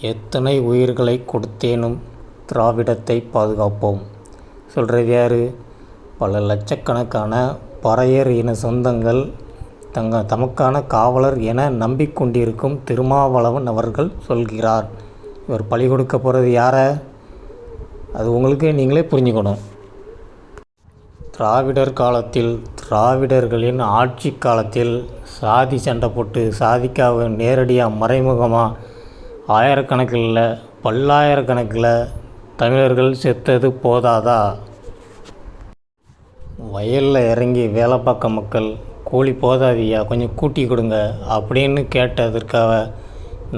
எத்தனை உயிர்களை கொடுத்தேனும் திராவிடத்தை பாதுகாப்போம். சொல்கிறது யார்? பல லட்சக்கணக்கான பறையர் இன சொந்தங்கள் தங்க தமக்கான காவலர் என நம்பிக்கொண்டிருக்கும் திருமாவளவன் அவர்கள் சொல்கிறார். இவர் பழி கொடுக்க போகிறது யாரை? அது உங்களுக்கு நீங்களே புரிஞ்சுக்கணும். திராவிடர் காலத்தில் திராவிடர்களின் ஆட்சி காலத்தில் சாதி சண்டை போட்டு சாதிக்காக நேரடியாக மறைமுகமாக ஆயிரக்கணக்கில் பல்லாயிரக்கணக்கில் தமிழர்கள் செத்தது போதாதா? வயலில் இறங்கி வேலை பார்க்க மக்கள் கூலி போதாதியா? கொஞ்சம் கூட்டி கொடுங்க அப்படின்னு கேட்டதற்காக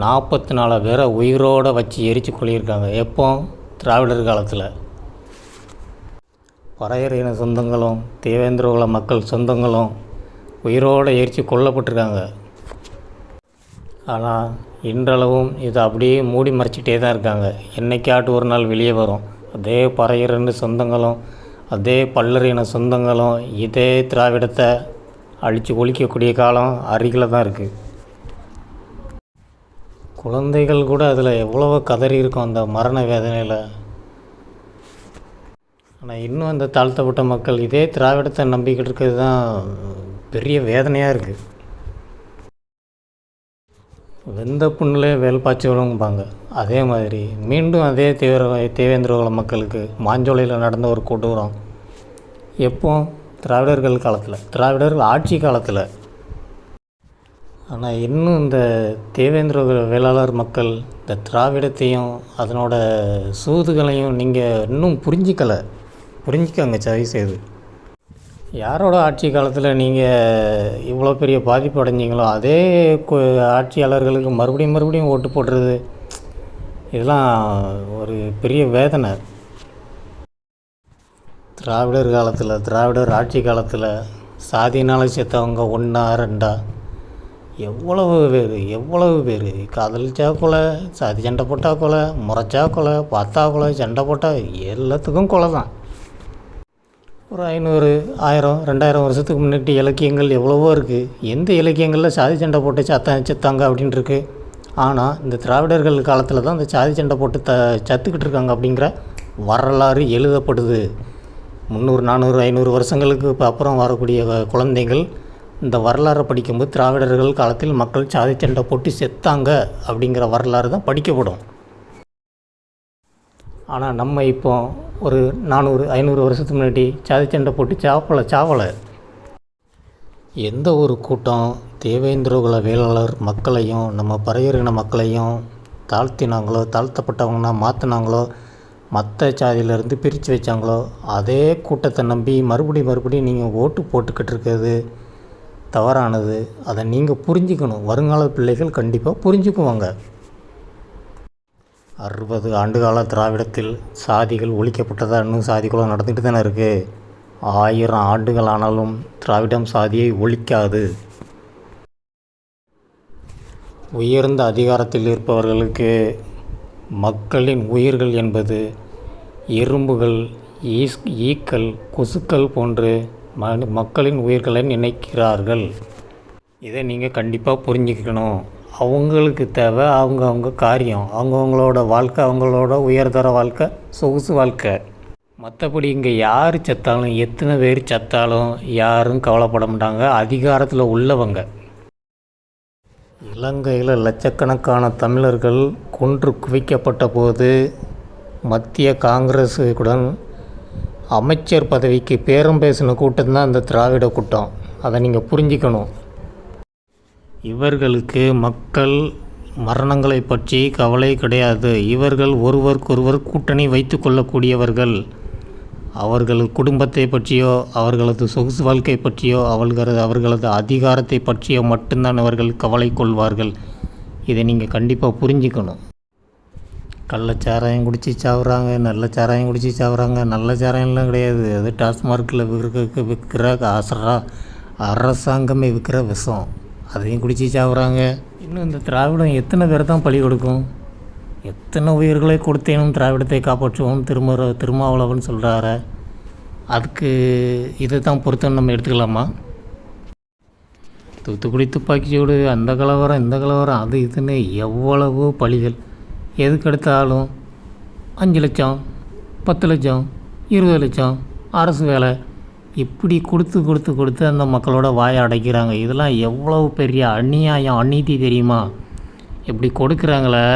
நாற்பத்தி நாலு பேரை உயிரோடு வச்சு எரித்து கொள்ளியிருக்காங்க எப்போ? திராவிடர் காலத்தில். பறையர் இன சொந்தங்களும் தேவேந்திரகுல மக்கள் சொந்தங்களும் உயிரோடு எரித்து கொல்லப்பட்டிருக்காங்க. ஆனால் இன்றளவும் இதை அப்படியே மூடி மறைச்சிட்டே தான் இருக்காங்க. என்னைக்காட்டு ஒரு நாள் வெளியே வரும். அதே பறையர் சொந்தங்களும் அதே பல்லறின சொந்தங்களும் இதே திராவிடத்தை அழித்து ஒழிக்கக்கூடிய காலம் அருகில் தான் இருக்குது குழந்தைகள் கூட அதில் எவ்வளவோ கதறி இருக்கும் அந்த மரண வேதனையில். ஆனால் இன்னும் அந்த தாழ்த்தப்பட்ட மக்கள் இதே திராவிடத்தை நம்பிக்கிட்டு இருக்கிறது தான் பெரிய வேதனையாக இருக்குது வெந்த புண்ணிலே வேல் பாய்ச்சவளும்பாங்க அதே மாதிரி மீண்டும் அதே தீவிர தேவேந்திரகுல மக்களுக்கு மாஞ்சோலையில் நடந்த ஒரு கொடூரம். எப்போ? திராவிடர்கள் காலத்தில். திராவிடர்கள் ஆட்சி காலத்தில். ஆனால் இன்னும் இந்த தேவேந்திர வேளாளர் மக்கள் இந்த திராவிடத்தையும் அதனோட சூதுகளையும் நீங்கள் இன்னும் புரிஞ்சிக்கலை. புரிஞ்சிக்கங்க சரி செய்து யாரோட ஆட்சி காலத்தில் நீங்கள் இவ்வளோ பெரிய பாதிப்பு அடைஞ்சிங்களோ அதே கு- ஆட்சியாளர்களுக்கு மறுபடியும் மறுபடியும் ஓட்டு போடுறது இதெல்லாம் ஒரு பெரிய வேதனை. திராவிடர் காலத்தில் திராவிடர் ஆட்சி காலத்தில் சாதினால செத்தவங்க ஒன்றா ரெண்டா எவ்வளவு பேர் எவ்வளவு பேர். காதலிச்சா கொலை சாதி சண்டை போட்டால் கொலை முறைச்சா கொலை பார்த்தா கொலை சண்டை போட்டால் எல்லாத்துக்கும் கொலை தான் ஒரு ஐநூறு ஆயிரம் ரெண்டாயிரம் வருஷத்துக்கு முன்னாடி இலக்கியங்கள் எவ்வளவோ இருக்குது எந்த இலக்கியங்களில் சாதி சண்டை போட்டு சத்த செத்தாங்க அப்படின்ட்டு இருக்கு? ஆனால் இந்த திராவிடர்கள் காலத்தில் தான் இந்த சாதி சண்டை போட்டு த சத்துக்கிட்டு இருக்காங்க அப்படிங்கிற வரலாறு எழுதப்படுது. முந்நூறு நானூறு ஐநூறு வருஷங்களுக்கு இப்போ அப்புறம் வரக்கூடிய குழந்தைகள் இந்த வரலாறை படிக்கும்போது திராவிடர்கள் காலத்தில் மக்கள் சாதி சண்டை போட்டு செத்தாங்க அப்படிங்கிற வரலாறு தான் படிக்கப்படும். ஆனால் நம்ம இப்போ ஒரு நானூறு ஐநூறு வருஷத்துக்கு முன்னாடி சாதி சண்டை போட்டு சாப்பலை சாவலை. எந்த ஒரு கூட்டம் தேவேந்திரகுல வேளாளர் மக்களையும் நம்ம பறையறின மக்களையும் தாழ்த்தினாங்களோ தாழ்த்தப்பட்டவங்கன்னா மாற்றினாங்களோ மற்ற சாதியிலேருந்து பிரித்து வச்சாங்களோ அதே கூட்டத்தை நம்பி மறுபடியும் மறுபடியும் நீங்கள் ஓட்டு போட்டுக்கிட்டு இருக்கிறது தவறானது. அதை நீங்கள் புரிஞ்சுக்கணும். வருங்கால பிள்ளைகள் கண்டிப்பாக புரிஞ்சுக்குவாங்க. அறுபது ஆண்டுகால திராவிடத்தில் சாதிகள் ஒழிக்கப்பட்டதா இன்னும் சாதிக்குள்ளே நடந்துட்டு தானே இருக்குது ஆயிரம் ஆண்டுகள் ஆனாலும் திராவிடம் சாதியை ஒழிக்காது. உயர்ந்த அதிகாரத்தில் இருப்பவர்களுக்கு மக்களின் உயிர்கள் என்பது எறும்புகள் ஈஸ் ஈக்கள் கொசுக்கள் போன்று ம மக்களின் உயிர்களை நினைக்கிறார்கள். இதை நீங்கள் கண்டிப்பாக புரிஞ்சுக்கணும். அவங்களுக்கு தேவை அவங்கவுங்க காரியம். அவங்கவுங்களோட வாழ்க்கை அவங்களோட உயர்தர வாழ்க்கை சொகுசு வாழ்க்கை. மற்றபடி இங்கே யார் செத்தாலும் எத்தனை பேர் செத்தாலும் யாரும் கவலைப்பட மாட்டாங்க. அதிகாரத்தில் உள்ளவங்க. இலங்கையில் லட்சக்கணக்கான தமிழர்கள் கொன்று குவிக்கப்பட்ட போது மத்திய காங்கிரஸுடன் அமைச்சர் பதவிக்கு பேரம் பேசின கூட்டம் தான் இந்த திராவிட கூட்டம். அதை நீங்கள் புரிஞ்சுக்கணும். இவர்களுக்கு மக்கள் மரணங்களை பற்றி கவலை கிடையாது. இவர்கள் ஒருவருக்கொருவர் கூட்டணி வைத்து கொள்ளக்கூடியவர்கள். அவர்கள் குடும்பத்தை பற்றியோ அவர்களது சொகுசு வாழ்க்கை பற்றியோ அவர்களது அவர்களது அதிகாரத்தை பற்றியோ மட்டும்தான் அவர்கள் கவலை கொள்வார்கள். இதை நீங்கள் கண்டிப்பாக புரிஞ்சுக்கணும். கள்ளச்சாராயம் குடித்து சாவுறாங்க நல்ல சாராயம் குடித்து சாவுறாங்க நல்ல சாராயம்லாம் கிடையாது. அது டாஸ்மார்க்கில் விற்க விற்கிற அசரா அரசாங்கமே விற்கிற விஷம். அதையும் குடித்து சாப்பிட்றாங்க இன்னும் இந்த திராவிடம் எத்தனை பேர் தான் பழி கொடுக்கும்? எத்தனை உயிர்களை கொடுத்தேனும் திராவிடத்தை காப்பாற்றுவோம் திருமற திருமாவளவன் சொல்கிறார அதுக்கு இதை தான் பொறுத்துன்னு நம்ம எடுத்துக்கலாமா? தூத்துக்குடி துப்பாக்கிச்சூடு அந்த கலவரம் இந்த கலவரம் அது இதுன்னு எவ்வளவோ பழிகள். எதுக்கு எடுத்தாலும் அஞ்சு லட்சம் பத்து லட்சம் இருபது லட்சம் அரசு வேலை. இப்படி கொடுத்து கொடுத்து கொடுத்து அந்த மக்களோட வாயை அடைக்கிறாங்க. இதெல்லாம் எவ்வளோ பெரிய அநியாயம் அநீதி தெரியுமா? இப்படி கொடுக்குறாங்களே.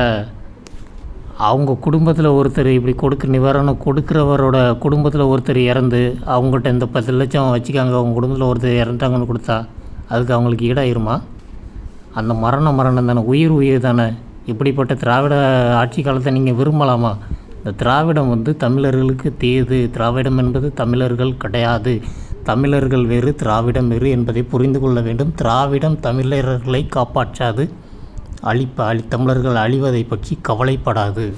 அவங்க குடும்பத்தில் ஒருத்தர் இப்படி கொடுக்க நிவாரணம் கொடுக்குறவரோட குடும்பத்தில் ஒருத்தர் இறந்து அவங்ககிட்ட இந்த பத்து லட்சம் வச்சுக்காங்க அவங்க குடும்பத்தில் ஒருத்தர் இறந்துட்டாங்கன்னு கொடுத்தா அதுக்கு அவங்களுக்கு ஈடாயிருமா? அந்த மரணம் மரணம் தானே உயிர் உயிர் தானே. இப்படிப்பட்ட திராவிட ஆட்சி காலத்தை நீங்கள் விரும்பலாமா? இந்த திராவிடம் வந்து தமிழர்களுக்கு தீது. திராவிடம் என்பது தமிழர்கள் கிடையாது. தமிழர்கள் வேறு திராவிடம் வேறு என்பதை புரிந்து கொள்ள வேண்டும். திராவிடம் தமிழர்களை காப்பாற்றாது. அழிப்ப அழி தமிழர்கள் அழிவதை பற்றி கவலைப்படாது.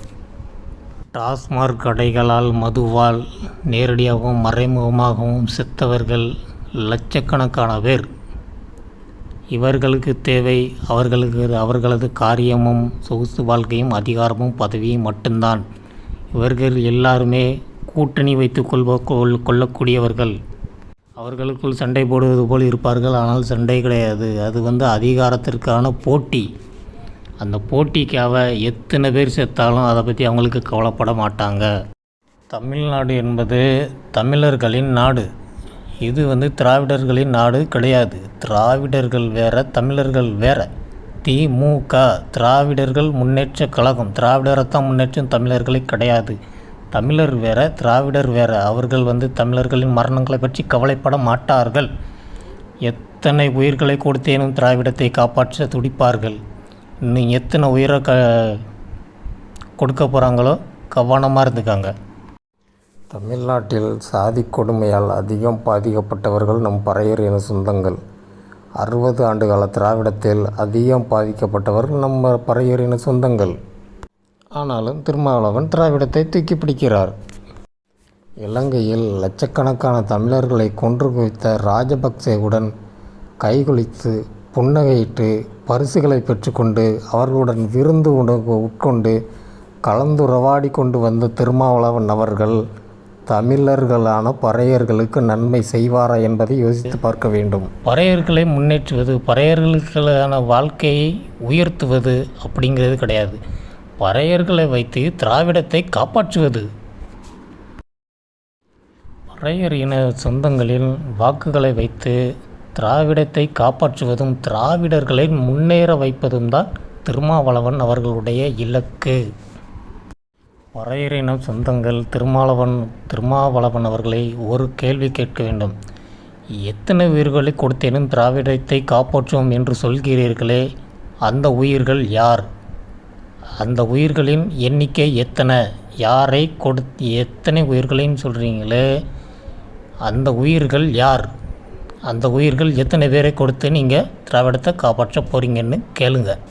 டாஸ்மாக் கடைகளால் மதுவால் நேரடியாகவும் மறைமுகமாகவும் செத்தவர்கள் லட்சக்கணக்கான பேர். இவர்களுக்கு தேவை அவர்களுக்கு அவர்களது காரியமும் சொகுசு வாழ்க்கையும் அதிகாரமும் பதவியும் மட்டும்தான். இவர்கள் எல்லாருமே கூட்டணி வைத்து கொள்வ கொள் கொள்ளக்கூடியவர்கள். அவர்களுக்குள் சண்டை போடுவது போல் இருப்பார்கள் ஆனால் சண்டை கிடையாது. அது வந்து அதிகாரத்திற்கான போட்டி. அந்த போட்டிக்காக எத்தனை பேர் செத்தாலும் அதை பற்றி அவங்களுக்கு கவலைப்பட மாட்டாங்க. தமிழ்நாடு என்பது தமிழர்களின் நாடு. இது வந்து திராவிடர்களின் நாடு கிடையாது. திராவிடர்கள் வேற தமிழர்கள் வேற. திமுக திராவிடர்கள் முன்னேற்ற கழகம். திராவிடரைத்தான் முன்னேற்றம் தமிழர்களை கிடையாது. தமிழர் வேற திராவிடர் வேற. அவர்கள் வந்து தமிழர்களின் மரணங்களை பற்றி கவலைப்பட மாட்டார்கள். எத்தனை உயிர்களை கொடுத்தேனும் திராவிடத்தை காப்பாற்ற துடிப்பார்கள். இன்னும் எத்தனை உயிரை க கொடுக்க போகிறாங்களோ கவனமாக இருந்துக்காங்க. தமிழ்நாட்டில் சாதி கொடுமையால் அதிகம் பாதிக்கப்பட்டவர்கள் நம் பறையர் என சொந்தங்கள். அறுபது ஆண்டுகால திராவிடத்தில் அதிகம் பாதிக்கப்பட்டவர்கள் நம்ம பறையூரின சொந்தங்கள். ஆனாலும் திருமாவளவன் திராவிடத்தை தூக்கி பிடிக்கிறார். இலங்கையில் லட்சக்கணக்கான தமிழர்களை கொன்று குவித்த ராஜபக்சேவுடன் கைகுலித்து புன்னகையிட்டு பரிசுகளை பெற்றுக்கொண்டு அவர்களுடன் விருந்து உணவு உட்கொண்டு கலந்துறவாடி கொண்டு வந்த திருமாவளவன் அவர்கள் தமிழர்களான பறையர்களுக்கு நன்மை செய்வாரா என்பதை யோசித்து பார்க்க வேண்டும். பறையர்களை முன்னேற்றுவது பறையர்களுக்கான வாழ்க்கையை உயர்த்துவது அப்படிங்கிறது கிடையாது. பறையர்களை வைத்து திராவிடத்தை காப்பாற்றுவது. பறையர் இன சொந்தங்களின் வாக்குகளை வைத்து திராவிடத்தை காப்பாற்றுவதும் திராவிடர்களை முன்னேற வைப்பதும் தான் திருமாவளவன் அவர்களுடைய இலக்கு. வரையறையினம் சொந்தங்கள் திருமாவளவன் திருமாவளவன் அவர்களை ஒரு கேள்வி கேட்க வேண்டும். எத்தனை உயிர்களை கொடுத்தேனும் திராவிடத்தை காப்பாற்றுவோம் என்று சொல்கிறீர்களே அந்த உயிர்கள் யார்? அந்த உயிர்களின் எண்ணிக்கை எத்தனை? யாரை கொடு எத்தனை உயிர்களைன்னு சொல்கிறீங்களே அந்த உயிர்கள் யார்? அந்த உயிர்கள் எத்தனை பேரை கொடுத்து நீங்கள் திராவிடத்தை காப்பாற்ற போகிறீங்கன்னு கேளுங்கள்